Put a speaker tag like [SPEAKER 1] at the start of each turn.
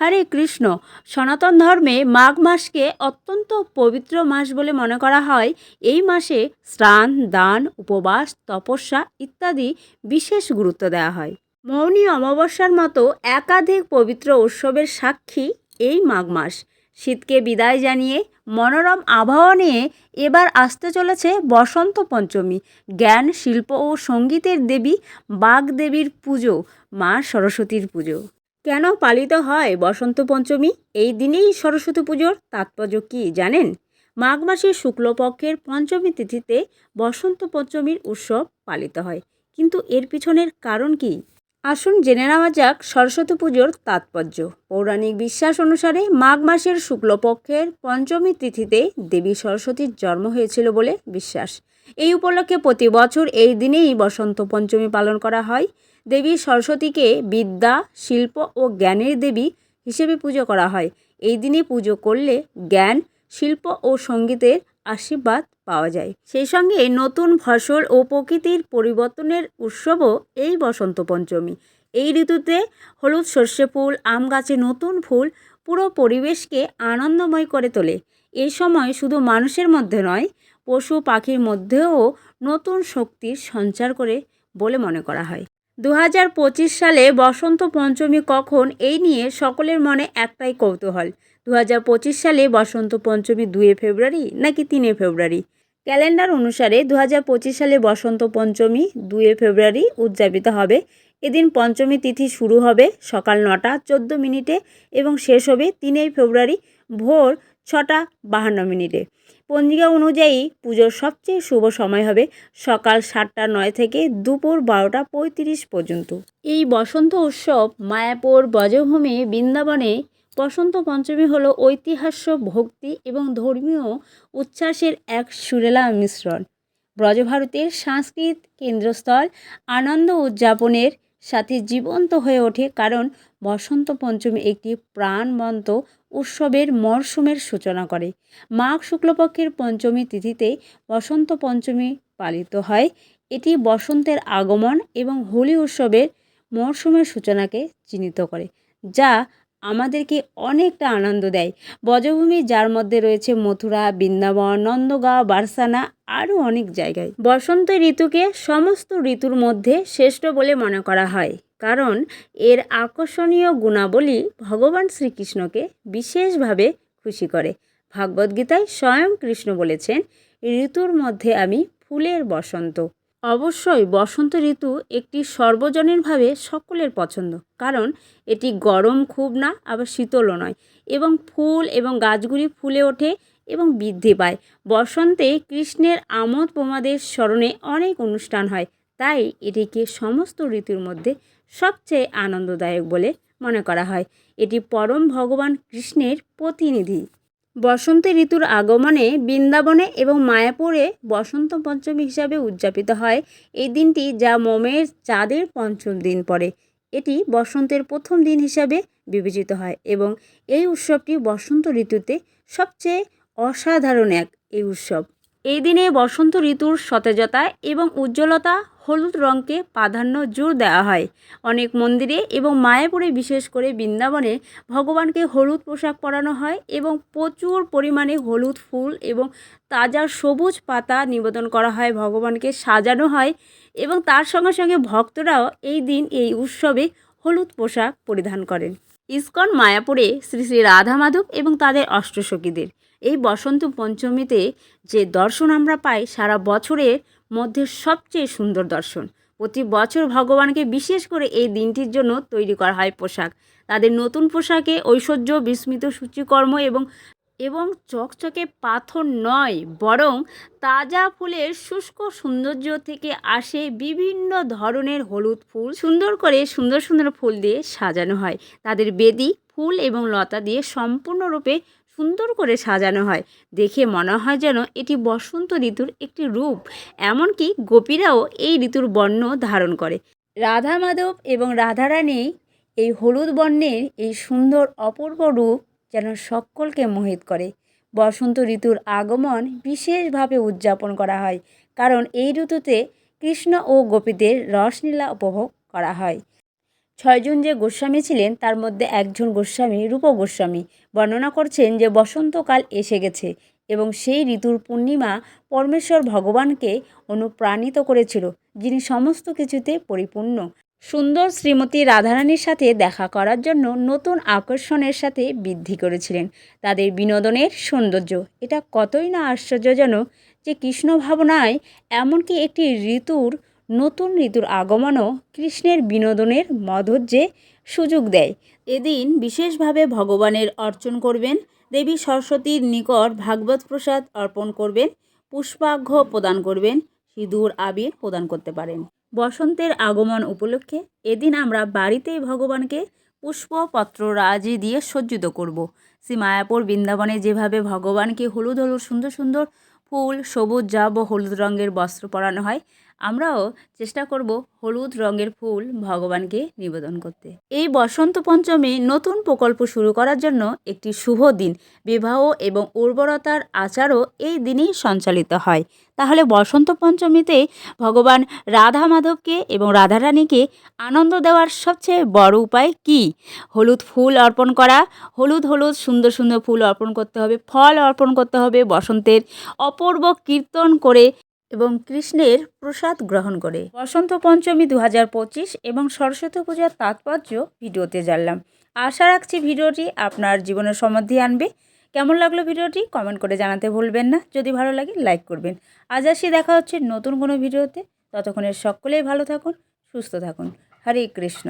[SPEAKER 1] হরে কৃষ্ণ। সনাতন ধর্মে মাঘ মাসকে অত্যন্ত পবিত্র মাস বলে মনে করা হয়। এই মাসে স্নান, দান, উপবাস, তপস্যা ইত্যাদি বিশেষ গুরুত্ব দেওয়া হয়। মৌনী অমাবস্যার মতো একাধিক পবিত্র উৎসবের সাক্ষী এই মাঘ মাস। শীতকে বিদায় জানিয়ে মনোরম আবহাওয়া নিয়ে এবার আসতে চলেছে বসন্ত পঞ্চমী। জ্ঞান, শিল্প ও সঙ্গীতের দেবী বাগদেবীর পুজো, মা সরস্বতীর পুজো। কেন পালিত হয় বসন্ত পঞ্চমী? এই দিনেই সরস্বতী পুজোর তাৎপর্য কী জানেন? মাঘ মাসের শুক্লপক্ষের পঞ্চমী তিথিতে বসন্ত পঞ্চমীর উৎসব পালিত হয়। কিন্তু এর পিছনের কারণ কী? আসুন জেনে নেওয়া যাক সরস্বতী পুজোর তাৎপর্য। পৌরাণিক বিশ্বাস অনুসারে মাঘ মাসের শুক্লপক্ষের পঞ্চমী তিথিতে দেবী সরস্বতীর জন্ম হয়েছিল বলে বিশ্বাস। এই উপলক্ষে প্রতি বছর এই দিনেই বসন্ত পঞ্চমী পালন করা হয়। দেবী সরস্বতীকে বিদ্যা, শিল্প ও জ্ঞানের দেবী হিসেবে পুজো করা হয়। এই দিনে পুজো করলে জ্ঞান, শিল্প ও সঙ্গীতের আশীর্বাদ পাওয়া যায়। সেই সঙ্গে নতুন ফসল ও প্রকৃতির পরিবর্তনের উৎসবও এই বসন্ত পঞ্চমী। এই ঋতুতে হলুদ সর্ষে ফুল, আম গাছে নতুন ফুল পুরো পরিবেশকে আনন্দময় করে তোলে। এই সময় শুধু মানুষের মধ্যে নয়, পশু পাখির মধ্যেও নতুন শক্তির সঞ্চার করে বলে মনে করা হয়। দু হাজার পঁচিশ সালে বসন্ত পঞ্চমী কখন? এই নিয়ে সকলের মনে একটাই কৌতূহল। দু হাজার পঁচিশ সালে বসন্ত পঞ্চমী দুয়ে ফেব্রুয়ারি নাকি তিনে ফেব্রুয়ারি? ক্যালেন্ডার অনুসারে দু হাজার পঁচিশ সালে বসন্ত পঞ্চমী দুয়ে ফেব্রুয়ারি উদযাপিত হবে। এদিন পঞ্চমী তিথি শুরু হবে সকাল নটা চোদ্দ মিনিটে এবং শেষ হবে তিনেই ফেব্রুয়ারি ভোর ছটা বাহান্ন মিনিটে। পঞ্জিকা অনুযায়ী পুজোর সবচেয়ে শুভ সময় হবে সকাল সাতটা নয় থেকে দুপুর বারোটা পঁয়ত্রিশ পর্যন্ত। এই বসন্ত উৎসব মায়াপুর ব্রজভূমি বৃন্দাবনে বসন্ত পঞ্চমী হল ঐতিহাস্য, ভক্তি এবং ধর্মীয় উচ্ছ্বাসের এক সুরেলা মিশ্রণ। ব্রজভারতের সংস্কৃত কেন্দ্রস্থল আনন্দ উদযাপনের সাথে জীবন্ত হয়ে ওঠে কারণ বসন্ত পঞ্চমী একটি প্রাণবন্ত উৎসবের মরশুমের সূচনা করে। মাঘ শুক্লপক্ষের পঞ্চমী তিথিতে বসন্ত পঞ্চমী পালিত হয়। এটি বসন্তের আগমন এবং হোলি উৎসবের মরশুমের সূচনাকে চিহ্নিত করে, যা আমাদেরকে অনেকটা আনন্দ দেয়। বজভূমি যার মধ্যে রয়েছে মথুরা, বৃন্দাবন, নন্দগাঁও, বারসানা, আরও অনেক জায়গায়। বসন্ত ঋতুকে সমস্ত ঋতুর মধ্যে শ্রেষ্ঠ বলে মনে করা হয়। কারণ এর আকর্ষণীয় গুণাবলী ভগবান শ্রীকৃষ্ণকে বিশেষভাবে খুশি করে। ভাগবদ্গীতায় স্বয়ং কৃষ্ণ বলেছেন, ঋতুর মধ্যে আমি ফুলের বসন্ত। অবশ্যই বসন্ত ঋতু একটি সর্বজনীনভাবে সকলের পছন্দ, কারণ এটি গরম খুব না, আবার শীতলও নয় এবং ফুল এবং গাছগুলি ফুলে ওঠে এবং বৃদ্ধি পায়। বসন্তে কৃষ্ণের আমোদ প্রমাদের স্মরণে অনেক অনুষ্ঠান হয়, তাই এটিকে সমস্ত ঋতুর মধ্যে সবচেয়ে আনন্দদায়ক বলে মনে করা হয়। এটি পরম ভগবান কৃষ্ণের প্রতিনিধি। বসন্ত ঋতুর আগমনে বৃন্দাবনে এবং মায়াপুরে বসন্ত পঞ্চমী হিসাবে উদযাপিত হয়। এই দিনটি যা মোমের চাঁদের পঞ্চম দিন পরে এটি বসন্তের প্রথম দিন হিসাবে বিবেচিত হয় এবং এই উৎসবটি বসন্ত ঋতুতে সবচেয়ে অসাধারণ এক এই উৎসব। এই দিনে বসন্ত ঋতুর সতেজতা এবং উজ্জ্বলতা হলুদ রঙকে প্রাধান্য জোর দেওয়া হয়। অনেক মন্দিরে এবং মায়াপুরে বিশেষ করে বৃন্দাবনে ভগবানকে হলুদ পোশাক পরানো হয় এবং প্রচুর পরিমাণে হলুদ ফুল এবং তাজা সবুজ পাতা নিবেদন করা হয় ভগবানকে সাজানো হয় এবং তার সঙ্গে সঙ্গে ভক্তরাও এই দিন এই উৎসবে হলুদ পোশাক পরিধান করেন। ইস্কন, মায়াপুরে শ্রী শ্রী রাধা মাধব এবং তাদের অষ্টসখীদের এই বসন্ত পঞ্চমীতে যে দর্শন আমরা পাই, সারা বছরের মধ্যে সবচেয়ে সুন্দর দর্শন। প্রতি বছর ভগবানকে বিশেষ করে এই দিনটির জন্য তৈরি করা হয় পোশাক। তাদের নতুন পোশাকে ঐশ্বর্য, বিস্মিত সূচিকর্ম এবং এবং চকচকে পাথর নয়, বরং তাজা ফুলের শুষ্ক সৌন্দর্য থেকে আসে বিভিন্ন ধরনের হলুদ ফুল। সুন্দর করে সুন্দর সুন্দর ফুল দিয়ে সাজানো হয়। তাদের বেদি, ফুল এবং লতা দিয়ে সম্পূর্ণরূপে সুন্দর করে সাজানো হয়। দেখে মনে হয় যেন এটি বসন্ত ঋতুর একটি রূপ। এমনকি গোপীরাও এই ঋতুর বর্ণ ধারণ করে। রাধা মাধব এবং রাধারানী এই হলুদ বর্ণের এই সুন্দর অপূর্ব রূপ যেন সকলকে মোহিত করে। বসন্ত ঋতুর আগমন বিশেষভাবে উদযাপন করা হয়, কারণ এই ঋতুতে কৃষ্ণ ও গোপীদের রসলীলা উপভোগ করা হয়। ছয়জন যে গোস্বামী ছিলেন, তার মধ্যে একজন গোস্বামী রূপ গোস্বামী। বর্ণনা করছেন যে বসন্তকাল এসে গেছে এবং সেই ঋতুর পূর্ণিমা পরমেশ্বর ভগবানকে অনুপ্রাণিত করেছিল, যিনি সমস্ত কিছুতে পরিপূর্ণ। সুন্দর শ্রীমতী রাধারানীর সাথে দেখা করার জন্য নতুন আকর্ষণের সাথে বৃদ্ধি করেছিলেন। তাদের বিনোদনের সৌন্দর্য, এটা কতই না আশ্চর্যজনক যে কৃষ্ণ ভাবনায় এমনকি একটি ঋতুর, নতুন ঋতুর আগমনও কৃষ্ণের বিনোদনের মধুর্যে সুযোগ দেয়। এদিন বিশেষভাবে ভগবানের অর্চন করবেন, দেবী সরস্বতীর নিকট ভাগবত প্রসাদ অর্পণ করবেন পুষ্পাঘ্য প্রদান করবেন, সিঁদুর, আবির প্রদান করতে পারেন। বসন্তের আগমন উপলক্ষে এদিন আমরা বাড়িতেই ভগবানকে পুষ্পপত্র রাজি দিয়ে সজ্জিত করব। শ্রী মায়াপুর বৃন্দাবনে যেভাবে ভগবানকে হলুদ হলুদ সুন্দর সুন্দর ফুল, সবুজ জাব ও হলুদ রঙের বস্ত্র পরানো হয় আমরাও চেষ্টা করব হলুদ রঙের ফুল ভগবানকে নিবেদন করতে। এই বসন্ত পঞ্চমী নতুন প্রকল্প শুরু করার জন্য একটি শুভ দিন। বিবাহ এবং উর্বরতার আচারও এই দিনেই সঞ্চালিত হয়। তাহলে বসন্ত পঞ্চমীতে ভগবান রাধা মাধবকে এবং রাধারানীকে আনন্দ দেওয়ার সবচেয়ে বড় উপায় কি? হলুদ ফুল অর্পণ করা। হলুদ হলুদ, সুন্দর সুন্দর ফুল অর্পণ করতে হবে, ফল অর্পণ করতে হবে বসন্তের। অপূর্ব কীর্তন করে এবং কৃষ্ণের প্রসাদ গ্রহণ করে। বসন্ত পঞ্চমী দু হাজার পঁচিশ এবং সরস্বতী পূজার তাৎপর্য ভিডিওতে জানলাম। আশা রাখছি ভিডিওটি আপনার জীবনের সমৃদ্ধি আনবে। কেমন লাগল ভিডিওটি কমেন্ট করে জানাতে ভুলবেন না। যদি ভালো লাগে, লাইক করবেন। আজ আসি, দেখা হচ্ছে নতুন কোনো ভিডিওতে। ততক্ষণের সকলেই ভালো থাকুন, সুস্থ থাকুন। হরে কৃষ্ণ।